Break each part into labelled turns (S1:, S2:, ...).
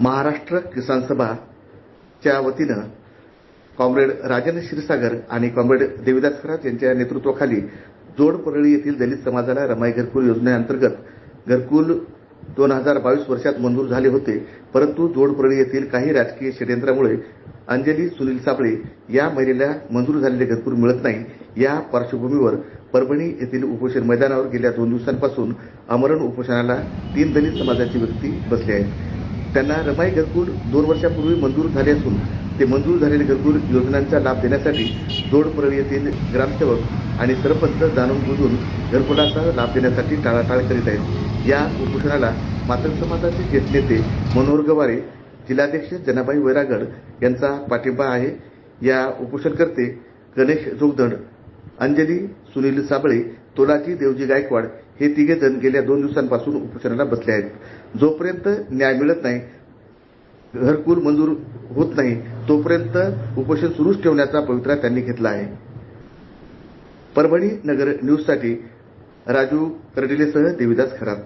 S1: महाराष्ट्र किसान सभाच्या वतीनं कॉम्रेड राजन क्षीरसागर आणि कॉम्रेड देविदास खरात यांच्या नेतृत्वाखाली जोडपरळी येथील दलित समाजाला रमाई घरकुल योजनेअंतर्गत घरकुल दोन हजार बावीस वर्षात मंजूर झाले होते. परंतु जोडपरळी येथील काही राजकीय षडयंत्रामुळे अंजली सुनील साबळे या महिलेला मंजूर झालेले घरकुल मिळत नाही. या पार्श्वभूमीवर परभणी येथील उपोषण मैदानावर गेल्या दोन दिवसांपासून अमरण उपोषणाला तीन दलित समाजाची व्यक्ती बसले आहेत. त्यांना रमाई घरकुल दोन वर्षापूर्वी मंजूर झाले असून ते मंजूर झालेले घरकुल योजनांचा लाभ देण्यासाठी जोड येथील ग्रामसेवक आणि सरपंच जाणून बुजून घरकुलाचा लाभ देण्यासाठी टाळाटाळ करीत आहेत. या उपोषणाला मातृ समाजाचे ज्येष्ठ नेते मनोहर गवारे जिल्हाध्यक्ष जनाबाई वैरागड यांचा पाठिंबा आहे. या उपोषणकर्ते गणेश जोगदंड अंजली सुनील साबळे तोलाजी देवजी गायकवाड हे तिघे जण गेल्या दोन दिवसांपासून उपोषणाला बसले आहेत. जोपर्यंत न्याय मिळत नाही घरकुल मंजूर होत नाही तोपर्यंत उपोषण सुरूच ठेवण्याचा पवित्रा त्यांनी घेतला आहे. परभणी नगर न्यूजसाठी राजू कर्डिलेसह देविदास खरात.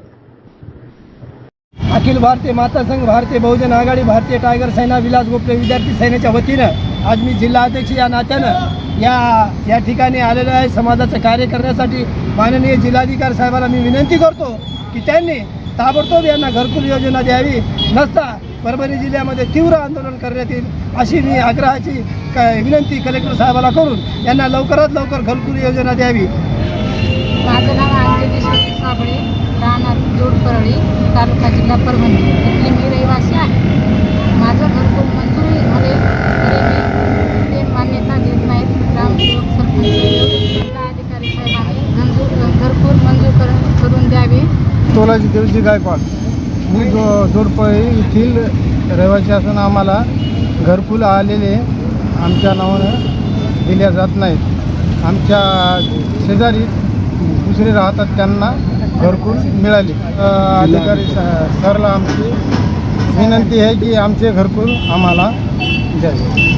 S2: अखिल भारतीय माता संघ भारतीय बहुजन आघाडी भारतीय टायगर सेना विलास गोपले विद्यार्थी सेनेच्या वतीनं आज मी जिल्हाध्यक्ष या नात्यानं या या ठिकाणी आलेलो आहे. समाजाचं कार्य करण्यासाठी माननीय जिल्हाधिकारी साहेबांना मी विनंती करतो की त्यांनी ताबडतोब यांना घरकुल योजना द्यावी. नसता परभणी जिल्ह्यामध्ये तीव्र आंदोलन करण्यात येईल अशी मी आग्रहाची क विनंती कलेक्टर साहेबाला करून यांना लवकरात लवकर घरकुल योजना द्यावी.
S3: माझं नाव अंजली साबळे राहणार जोडपरळी तालुका जिल्हा परभणी. इथली मी रहिवासी आहे माझं घरकुल मंजूर झाले तरी मी ते नाहीत ग्रामसेवक सरपंच. अधिकारी साहेबांनी मंजूर मंजूर करून करून द्यावी.
S2: तोलाजी देवजी गायकवाड. मी जो जोडपळी येथील रहिवासी असून आम्हाला घरकुल आलेले आमच्या नावानं दिल्या जात नाहीत. आमच्या शेजारी दुसरे राहतात त्यांना घरकुल मिळाली. अधिकारी सरला आमची विनंती आहे की आमचे घरकुल आम्हाला द्यावे.